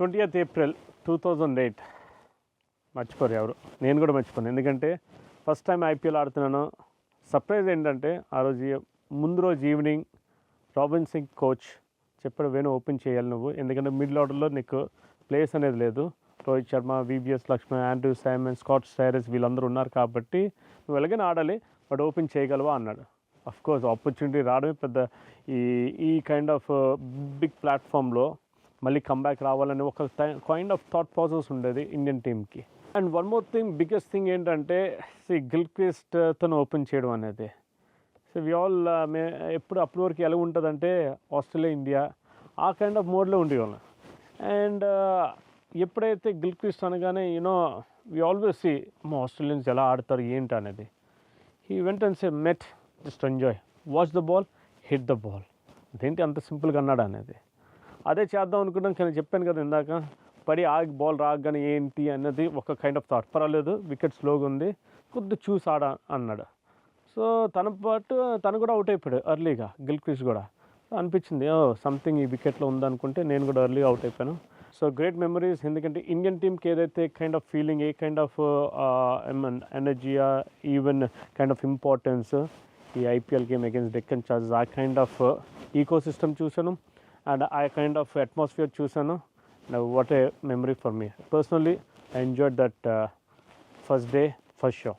Twenty eighth April two thousand eight. మర్చిపోరు ఎవరు. నేను కూడా మర్చిపోను. ఎందుకంటే ఫస్ట్ టైం ఐపీఎల్ ఆడుతున్నాను. సర్ప్రైజ్ ఏంటంటే ఆ రోజు ముందు రోజు ఈవినింగ్ రాబిన్ సింగ్ కోచ్ చెప్పాడు వేణు ఓపెన్ చేయాలి నువ్వు. ఎందుకంటే మిడిల్ ఆర్డర్లో నీకు ప్లేస్ అనేది లేదు. Rohit Sharma VVS Laxman Andrew Symonds Scott Styris వీళ్ళందరూ ఉన్నారు కాబట్టి నువ్వు ఎలాగైనా ఆడాలి బట్ ఓపెన్ చేయగలవా? అన్నాడు. అఫ్ కోర్స్ ఆపర్చునిటీ రావడమే పెద్ద ఈ ఈ కైండ్ ఆఫ్ బిగ్ ప్లాట్ఫామ్లో మళ్ళీ కంబ్యాక్ రావాలని ఒక కైండ్ ఆఫ్ థాట్ ప్రాసెస్ ఉండేది ఇండియన్ టీమ్కి and one more thing biggest thing ఏంటంటే సి గిల్క్విస్ట్ uh, తను ఓపెన్ చేయడం అనేది. సో వి ఆల్ మే ఎప్పుడు అప్పటి వరకు ఎలా ఉంటుందంటే Australia India a kind of మోడ్లో ఉండేవాళ్ళం. అండ్ uh, ఎప్పుడైతే గిల్క్విస్ట్ అనగానే you know we always see మా ఆస్ట్రేలియన్స్ ఎలా ఆడతారు ఏంటి అనేది? He went and say mate just enjoy watch the ball hit the ball అదేంటి అంత సింపుల్గా అన్నాడు అనేది? అదే చేద్దాం అనుకున్నాం కానీ చెప్పాను కదా ఇందాక పడి ఆగి బాల్ రాగానే ఏంటి అన్నది ఒక కైండ్ ఆఫ్ థాట్ పర్వాలేదు వికెట్ స్లోగా ఉంది కొద్ది చూసి ఆడ అన్నాడు. సో తన పాటు తను కూడా అవుట్ అయిపోయాడు ఎర్లీగా గిల్క్రిస్ట్ కూడా. అనిపించింది ఓ సంథింగ్ ఈ వికెట్లో ఉందనుకుంటే నేను కూడా ఎర్లీగా అవుట్ అయిపోయాను. సో గ్రేట్ మెమరీస్ ఎందుకంటే ఇండియన్ టీమ్కి ఏదైతే kind of feeling a kind of energy even kind of importance ఈ IPL game against Deccan Chargers ఆ కైండ్ ఆఫ్ ఈకో సిస్టమ్ చూశాను. and I kind of atmosphere chosen. Now, what a memory for me. Personally, I enjoyed that uh, first day first show.